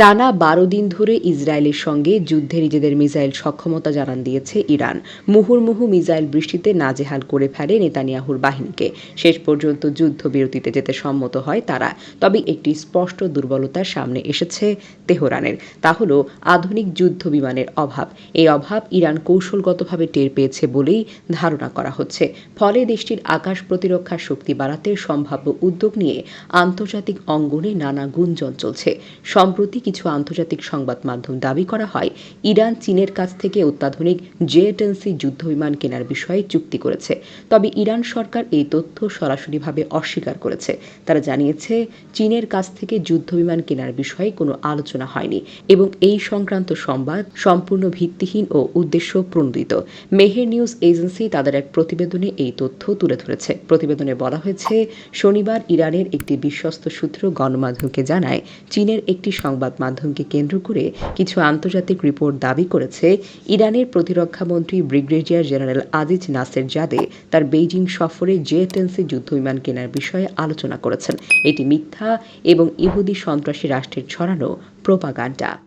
টানা বারো দিন ধরে ইসরায়েলের সঙ্গে যুদ্ধে নিজেদের মিসাইল সক্ষমতা জানান দিয়েছে ইরান। মুহুর্মুহু মিসাইল বৃষ্টিতে নাজেহাল করে ফেলে নেতানিয়াহুর বাহিনীকে। শেষ পর্যন্ত যুদ্ধবিরতিতে যেতে সম্মত হয় তারা। তবে একটি স্পষ্ট দুর্বলতার সামনে এসেছে তেহরানের। তা হল আধুনিক যুদ্ধ বিমানের অভাব। এই অভাব ইরান কৌশলগতভাবে টের পেয়েছে বলেই ধারণা করা হচ্ছে। ফলে দেশটির আকাশ প্রতিরক্ষা শক্তি বাড়াতে সম্ভাব্য উদ্যোগ নিয়ে আন্তর্জাতিক অঙ্গনে নানা গুঞ্জন চলছে। সম্প্রতি কিছু আন্তর্জাতিক সংবাদ মাধ্যম দাবি করা হয়, ইরান চীনের কাছ থেকে অত্যাধুনিক জেএটেন্সি যুদ্ধ বিমান কেনার বিষয়ে চুক্তি করেছে। তবে ইরান সরকার এই তথ্য সরাসরিভাবে অস্বীকার করেছে। তারা জানিয়েছে, চীনের কাছ থেকে যুদ্ধ বিমান কেনার বিষয়ে কোনো আলোচনা হয়নি এবং এই সংক্রান্ত সংবাদ সম্পূর্ণ ভিত্তিহীন ও উদ্দেশ্য প্রণোদিত। মেহের নিউজ এজেন্সি তাদের এক প্রতিবেদনে এই তথ্য তুলে ধরেছে। প্রতিবেদনে বলা হয়েছে, শনিবার ইরানের একটি বিশ্বস্ত সূত্র গণমাধ্যমকে জানায়, চীনের একটি সংবাদ মাধ্যমকে কেন্দ্র করে কিছু আন্তর্জাতিক রিপোর্ট দাবি করেছে ইরানের প্রতিরক্ষা মন্ত্রী brigadier general Aziz Nasirzadeh তার বেইজিং সফরে জে যুদ্ধ বিমান কেনার বিষয়ে আলোচনা করেছেন। এটি মিথ্যা এবং ইহুদি সন্ত্রাসী রাষ্ট্রের ছড়ানো প্রোপাগান্ডা।